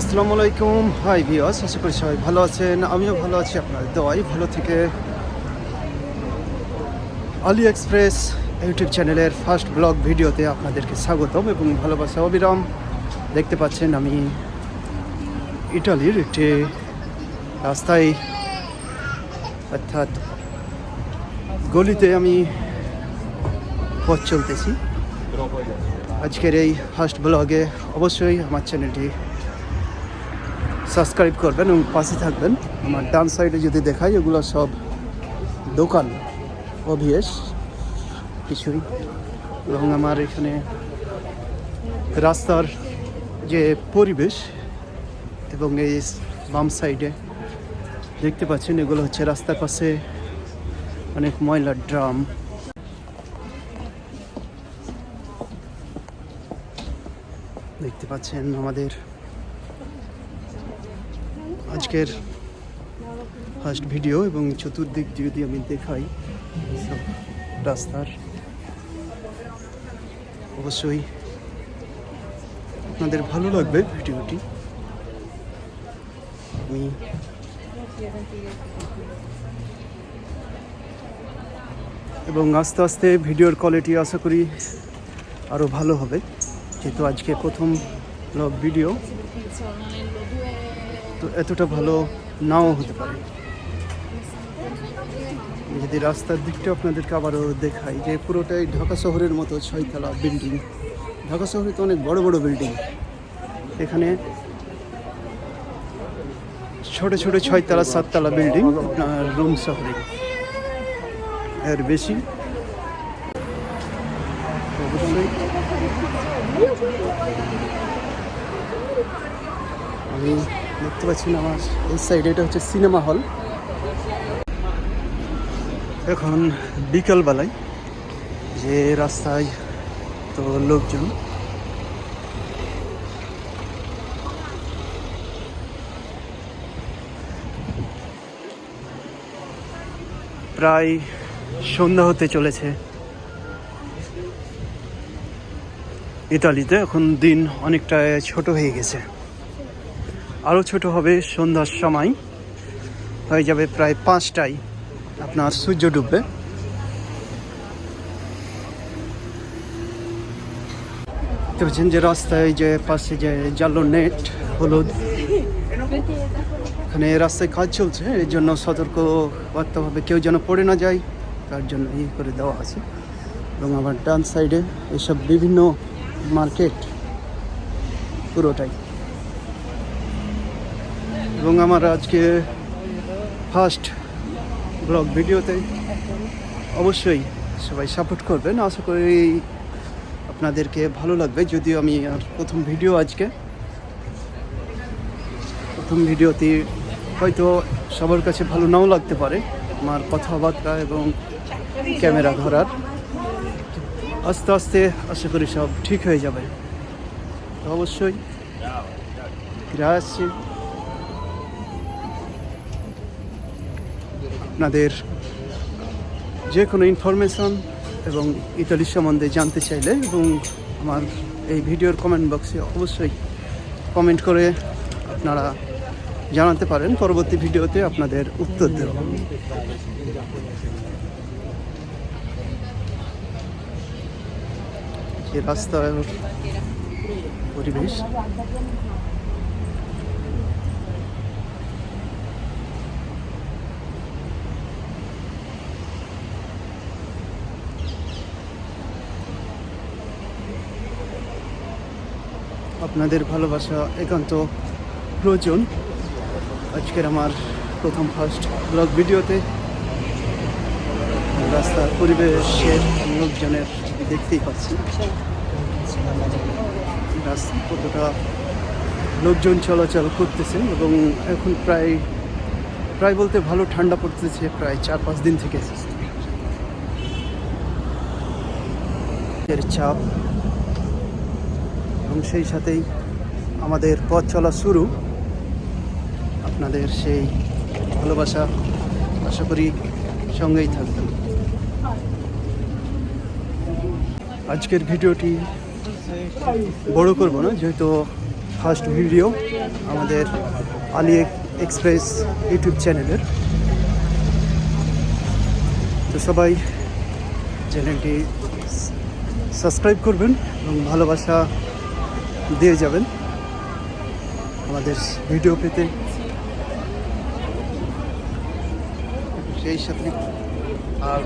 আসসালামু আলাইকুম। হাই ভিওস আশা করি সবাই ভালো আছেন। আমিও ভালো আছি আপনাদের দোয়াই ভালো থেকে আলি এক্সপ্রেস ইউটিউব চ্যানেলের ফার্স্ট ব্লগ ভিডিওতে আপনাদেরকে স্বাগতম এবং ভালোবাসা অবিরাম দেখতে পাচ্ছেন আমি ইটালির একটি রাস্তায়। অর্থাৎ গলিতে আমি পথ চলতেছি। আজকের এই ফার্স্ট ব্লগে অবশ্যই আমার চ্যানেলটি সাবস্ক্রাইব করবেন এবং পাশে থাকবেন। আমার ডান সাইডে যদি দেখাই, এগুলো সব দোকান অভিয়েস কিছুই এবং আমার এখানে রাস্তার যে পরিবেশ এবং এই বাম সাইডে দেখতে পাচ্ছেন, এগুলো হচ্ছে রাস্তার পাশে অনেক ময়লার ড্রাম। দেখতে পাচ্ছেন আমাদের আজকের ফার্স্ট ভিডিও এবং চতুর্দিক যদি আমি দেখাই রাস্তার অবশ্যই আপনাদের ভালো লাগবে ভিডিওটি। আমি এবং আস্তে আস্তে ভিডিওর কোয়ালিটি আশা করি আরও ভালো হবে। যেহেতু আজকে প্রথম ভিডিও তো এতটা ভালো নাও হতে পারে। যদি রাস্তার দিকটা আপনাদেরকে আবারও দেখাই, যে পুরোটাই ঢাকা শহরের মতো ছয়তলা বিল্ডিং ঢাকা শহরে তো অনেক বড় বড় বিল্ডিং এখানে ছোট ছোট ছয়তলা, সাততলা বিল্ডিং আপনার রুম শহরে। এর বেশি। অবশ্যই। আমি দেখতে পাচ্ছি না আমার এই সাইডে এটা হচ্ছে সিনেমা হল এখন বিকালবেলায় যে রাস্তায় তো লোকজন, প্রায় সন্ধ্যা হতে চলেছে। ইতালিতে এখন দিন অনেকটা ছোট হয়ে গেছে। আরও ছোট হবে সন্ধ্যার সময়। হয়ে যাবে প্রায় পাঁচটায় আপনার সূর্য ডুববে। দেখতে পাচ্ছেন যে রাস্তায় যে পাশে যে জালো নেট, হলুদ। এখানে রাস্তায় কাজ চলছে, এর জন্য সতর্ক করতে হবে কেউ যেন পড়ে না যায়, তার জন্য ইয়ে করে দেওয়া আছে। এবং আমার ডান সাইডে এসব বিভিন্ন মার্কেট পুরোটাই। এবং আমার আজকে ফার্স্ট ব্লগ ভিডিওতে অবশ্যই সবাই সাপোর্ট করবেন। আশা করি আপনাদেরকে ভালো লাগবে। যদিও আমি আর প্রথম ভিডিও আজকে। প্রথম ভিডিওতে হয়তো সবার কাছে ভালো নাও লাগতে পারে আমার কথাবার্তা এবং ক্যামেরা ধরার। আস্তে আস্তে আশা করি সব ঠিক হয়ে যাবে। অবশ্যই ফিরে আপনাদের যে কোনো ইনফরমেশন এবং ইতালির সম্বন্ধে জানতে চাইলে এবং আমার এই ভিডিওর কমেন্ট বক্সে অবশ্যই কমেন্ট করে আপনারা জানাতে পারেন। পরবর্তী ভিডিওতে আপনাদের উত্তর দেব। যে রাস্তার পরিবেশ। আপনাদের ভালোবাসা একান্ত প্রয়োজন। আজকের আমার প্রথম ফার্স্ট ব্লগ ভিডিওতে রাস্তার পরিবেশের লোকজনের দেখতেই পাচ্ছি। রাস্তা কতটা লোকজন চলাচল করতেছে এবং এখন প্রায় প্রায় বলতে ভালো ঠান্ডা পড়তেছে প্রায় চার পাঁচ দিন থেকে। চাপ এবং সেই সাথেই আমাদের পথ চলা শুরু। আপনাদের সেই ভালোবাসা আশা করি সঙ্গেই থাকবেন আজকের ভিডিওটি বড় করব না, যেহেতু ফার্স্ট ভিডিও আমাদের আলি এক্সপ্রেস ইউটিউব চ্যানেলের। তো সবাই চ্যানেলটি সাবস্ক্রাইব করবেন এবং ভালোবাসা দিয়ে যাবেন। আমাদের ভিডিও পেতে। সেই সাথে আর